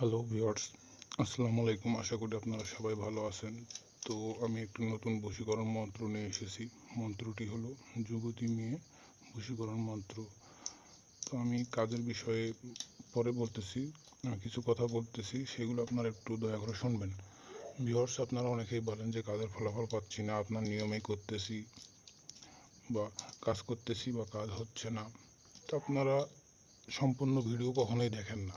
Hello viewers আসসালামু আলাইকুম আশা করি আপনারা সবাই ভালো আছেন। তো আমি একটি নতুন বশীকরণ মন্ত্র নিয়ে এসেছি। মন্ত্রটি হলো, যুবতী মেয়ে, বশীকরণ মন্ত্র। তো আমি কাজের বিষয়ে পরে বলতেছি কিছু কথা বলতেছি, সেগুলো আপনারা একটু দয়া করে শুনবেন। ভিওর্স আপনারা অনেকেই বলেন যে কাজের ফলাফল পাচ্ছি না, আপনার নিয়মেই করতেছি বা কাজ করতেছি বা কাজ হচ্ছে না। তো আপনারা সম্পূর্ণ ভিডিও কখনোই দেখেন না।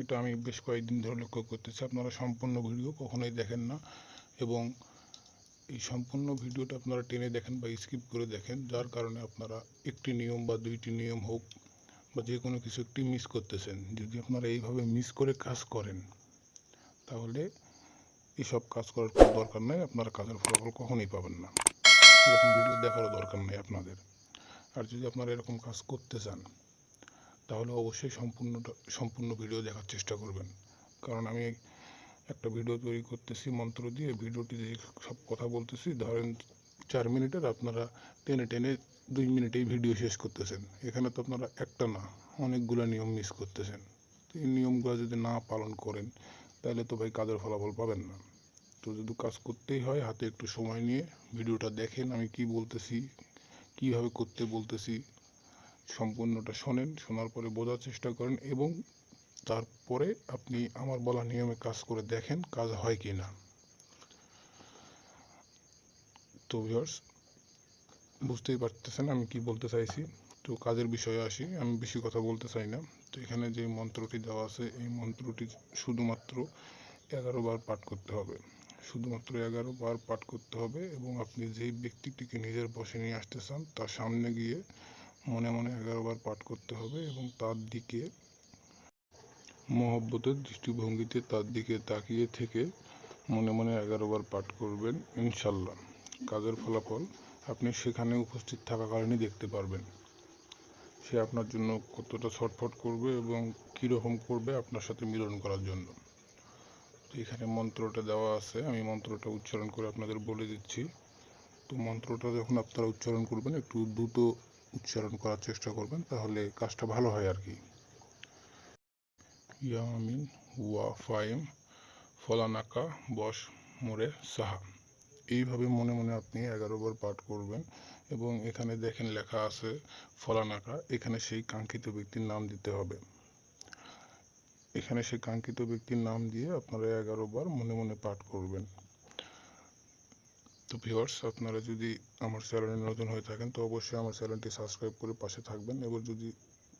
এটা আমি বেশ কয়েকদিন ধরে লক্ষ্য করতেছি। আপনারা সম্পূর্ণ ভিডিও কখনোই দেখেন না এবং এই সম্পূর্ণ ভিডিওটা আপনারা টেনে দেখেন বা স্কিপ করে দেখেন, যার কারণে আপনারা একটি নিয়ম বা দুইটি নিয়ম হোক বা যে কোনো কিছু একটি মিস করতেছেন। যদি আপনারা এইভাবে মিস করে কাজ করেন, তাহলে এসব কাজ করার কোনো দরকার নেই। আপনারা কাজের ফলাফল কখনোই পাবেন না। এরকম ভিডিও দেখারও দরকার নেই আপনাদের। আর যদি আপনারা এরকম কাজ করতে চান তাহলে অবশ্যই সম্পূর্ণটা, সম্পূর্ণ ভিডিও দেখার চেষ্টা করবেন। কারণ আমি একটা ভিডিও তৈরি করতেছি, মন্ত্র দিয়ে ভিডিওটি যে সব কথা বলতেছি, ধরেন চার মিনিটের আপনারা টেনে টেনে দুই মিনিটেই ভিডিও শেষ করতেছেন। এখানে তো আপনারা একটা না, অনেকগুলো নিয়ম মিস করতেছেন। তো এই নিয়মগুলো যদি না পালন করেন, তাহলে তো ভাই কাজের ফলাফল পাবেন না। তো যদি কাজ করতেই হয়, হাতে একটু সময় নিয়ে ভিডিওটা দেখেন আমি কি বলতেছি, কীভাবে করতে বলতেছি সম্পূর্ণটা শোনেন, শোনার পরে বোঝার চেষ্টা করেন এবং তারপরে আপনি আমার বলা নিয়মে কাজ করে দেখেন কাজ হয় কি না। তো ভিউয়ার্স বুঝতেই পারতেছেন আমি কি বলতে চাইছি। তো কাজের বিষয়ে আসি, আমি বেশি কথা বলতে চাই না। তো এখানে যে মন্ত্রটি দেওয়া আছে, এই মন্ত্রটি শুধুমাত্র এগারো বার পাঠ করতে হবে। শুধুমাত্র এগারো বার পাঠ করতে হবে এবং আপনি যেই ব্যক্তিটিকে নিজের বসে নিয়ে আসতে চান, তার সামনে গিয়ে মনে মনে এগারোবার পাঠ করতে হবে এবং তার দিকে মহব্বতের দৃষ্টিভঙ্গিতে তার দিকে তাকিয়ে থেকে মনে মনে এগারোবার পাঠ করবেন, ইনশাল্লাহ। কাজের ফলাফল আপনি সেখানে উপস্থিত থাকাকালীনই দেখতে পারবেন। সে আপনার জন্য কতটা ছটফট করবে এবং কীরকম করবে আপনার সাথে মিলন করার জন্য। এখানে মন্ত্রটা দেওয়া আছে, আমি মন্ত্রটা উচ্চারণ করে আপনাদের বলে দিচ্ছি। তো মন্ত্রটা যখন আপনারা উচ্চারণ করবেন, একটু দ্রুত উচ্চারণ করার চেষ্টা করবেন, তাহলে কাজটা ভালো হয় আর কি। ইয়ামিন ওয়া ফাইম ফলানাকা বস মোরে সাহা। এইভাবে মনে মনে আপনি এগারো বার পাঠ করবেন এবং এখানে দেখেন লেখা আছে ফলানাকা, এখানে সেই কাঙ্ক্ষিত ব্যক্তির নাম দিতে হবে। এখানে সেই কাঙ্ক্ষিত ব্যক্তির নাম দিয়ে আপনারা এগারো বার মনে মনে পাঠ করবেন। তো ভিউয়ার্স আপনারা যদি আমার চ্যানেলে নতুন হয়ে থাকেন, তো অবশ্যই আমার চ্যানেলটি সাবস্ক্রাইব করে পাশে থাকবেন এবার যদি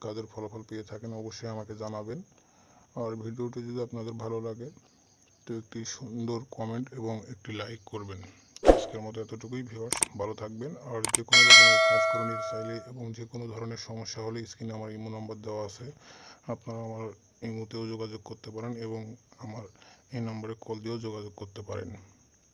কাজের ফলাফল পেয়ে থাকেন, অবশ্যই আমাকে জানাবেন। আর ভিডিওটি যদি আপনাদের ভালো লাগে, তো একটি সুন্দর কমেন্ট এবং একটি লাইক করবেন। আজকের মতো এতটুকুই ভিউয়ার্স ভালো থাকবেন। আর যে কোনো রকমের কাজ করে নিতে চাইলে এবং যে কোনো ধরনের সমস্যা হলে স্ক্রিনে আমার ইমো নম্বর দেওয়া আছে। আপনারা আমার ইমোতেও যোগাযোগ করতে পারেন এবং আমার এই নম্বরে কল দিয়েও যোগাযোগ করতে পারেন।